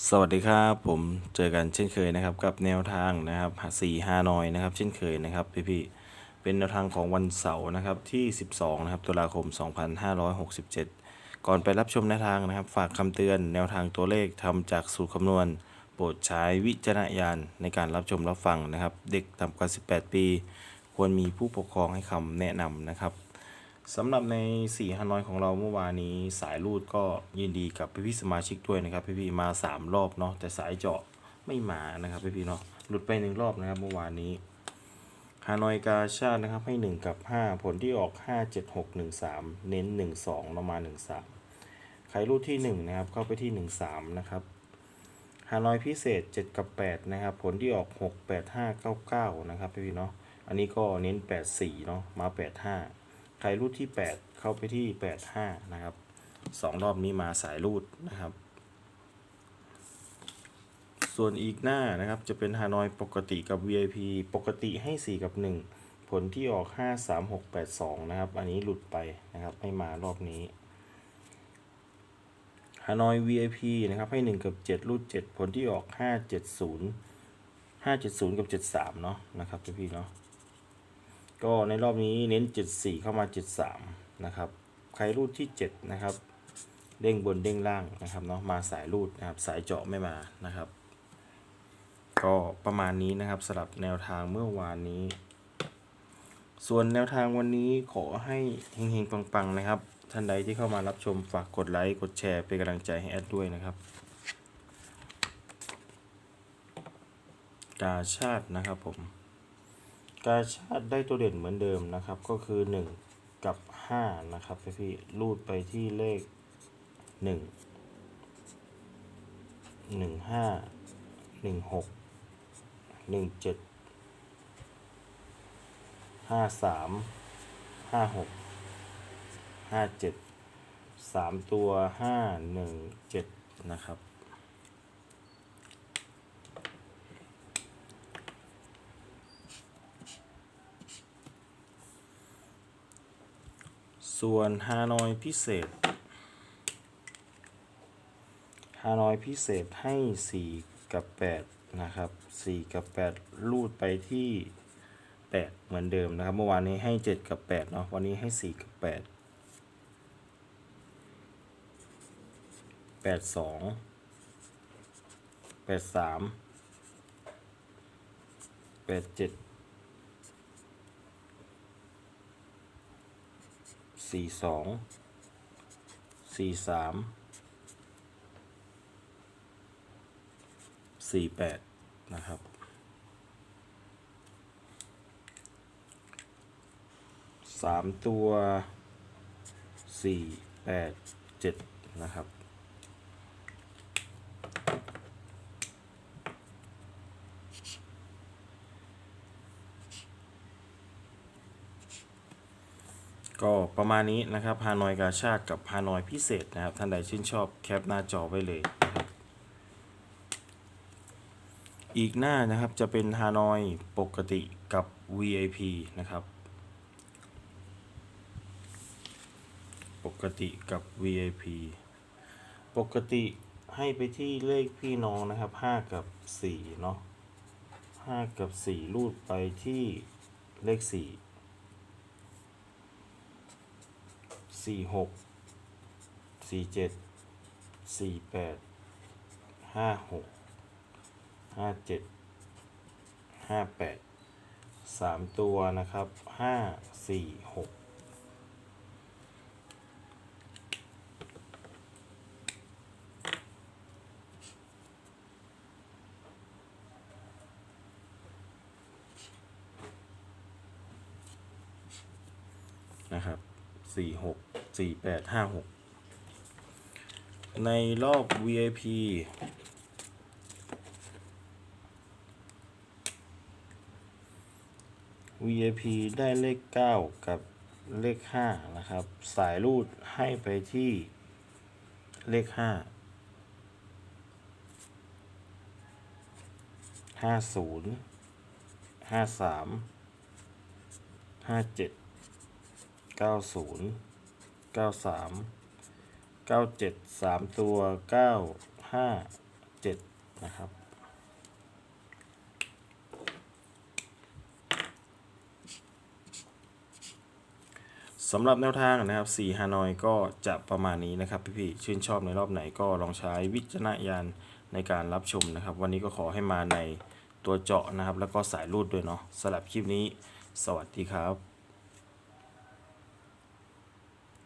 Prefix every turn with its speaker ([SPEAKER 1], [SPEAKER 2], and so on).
[SPEAKER 1] สวัสดีครับผมเจอกันเช่นเคยนะครับกับแนวทางนะครับสี่ฮานอยนะครับ เช่นเคยนะครับพี่ๆเป็นแนวทางของวันเสาร์นะครับที่ 12นะครับตุลาคม 2567 ก่อนไปรับชมแนวทางนะครับ ฝากคำเตือนแนวทางตัวเลขทำจากสูตรคำนวณ โปรดใช้วิจารณญาณในการรับชมรับฟังนะครับ เด็กต่ำกว่า 18 ปี ควรมีผู้ปกครองให้คำแนะนำนะครับ สำหรับใน4ี่ฮานอยของเราเมื่อวานนี้สายรูดก็ยินดีกับพี่พี่สมาชิกด้วยนะครับ พี่พี่มา 3 รอบเนาะแต่สายเจาะไม่มานะครับ พี่พี่เนาะหลุดไปหนึ่งรอบนะครับเมื่อวานนี้ฮานอยกาชาตินะครับให้1กับ 5 ผลที่ออก 5 7 6 1 3 เน้น 1 2เรามา 1 3 ใครรูดที่ 1 นะครับ เข้าไปที่ 1 3 นะครับฮานอยพิเศษ 7 กับ 8 นะครับ ผลที่ออก 6 8 5 9 9 นะครับ พี่พี่เนาะอันนี้ก็เน้น 8 4 เนาะมา 8 5 ใครรูดที่ 8 เข้าไปที่ 85 นะครับสองรอบนี้มาสายรูดนะครับ ส่วนอีกหน้านะครับจะเป็นฮานอยปกติกับ VIP ปกติให้ 4 กับ 1 ผลที่ออก 5 3 6 8 2 นะครับ อันนี้หลุดไปนะครับไม่มารอบนี้ฮานอย VIP นะครับให้ 1 กับ 7 รูด 7 ผลที่ออก 5 7 0 5 7 0 กับ 73 เนาะนะครับพี่เนาะ ก็ในรอบนี้เน้น74เข้ามา73นะครับ ใครรูดที่7นะครับเด้งบนเด้งล่างนะครับเนาะมาสายรูดนะครับสายเจาะไม่มานะครับ ก็ประมาณนี้นะครับสำหรับแนวทางเมื่อวานนี้ ส่วนแนวทางวันนี้ขอให้เฮงๆปังๆนะครับ ท่านใดที่เข้ามารับชมฝากกดไลค์กดแชร์เป็นกำลังใจให้แอดด้วยนะครับ กาชาตินะครับผม กาชาติได้ตัวเด่นเหมือนเดิมนะครับ ก็คือ 1 กับ 5 นะครับพี่พี่รูดไปที่เลข 1 1 5 1 6 1 7 5 3 5 6 5 7 3 ตัว 5 1 7 นะครับ ส่วนฮานอยพิเศษฮานอยพิเศษให้ 4 กับ 8 นะครับ 4 กับ 8 รูดไปที่ 8 เหมือนเดิมนะครับ เมื่อวานนี้ให้ 7 กับ 8 เนาะ วันนี้ให้ 4 กับ 8 8 2 8 3 8 7 สี่สองสี่สามสี่แปดนะครับ สามตัวสี่แปดเจ็ดนะครับ ก็ประมาณนี้นะครับฮานอยกาชาติกับฮานอยพิเศษนะครับ ท่านใดชื่นชอบแคปหน้าจอไว้เลยนะครับอีกหน้านะครับจะเป็นฮานอยปกติกับ VIP นะครับ ปกติกับ VIP ปกติให้ไปที่เลขพี่น้องนะครับ 5 กับ4เนาะ5กับ 4 รูดไปที่เลข 4 สี่หกสี่เจ็ดสี่แปดห้าหกห้าเจ็ดห้าแปดสามตัวนะครับห้าสี่หกนะครับ สี่หกสี่แปดห้าหกในรอบ VIP VIP ได้เลข 9 กับเลข 5 นะครับ สายรูดให้ไปที่เลข 5 50 53 57 90 93 97 3ตัว95 7นะครับ สำหรับแนวทางนะครับ4ฮานอยก็จะประมาณนี้นะครับพี่ๆชื่นชอบในรอบไหนก็ลองใช้วิจารณญาณในการรับชมนะครับ วันนี้ก็ขอให้มาในตัวเจาะนะครับ แล้วก็สายรูดด้วยเนาะสำหรับคลิปนี้ สวัสดีครับ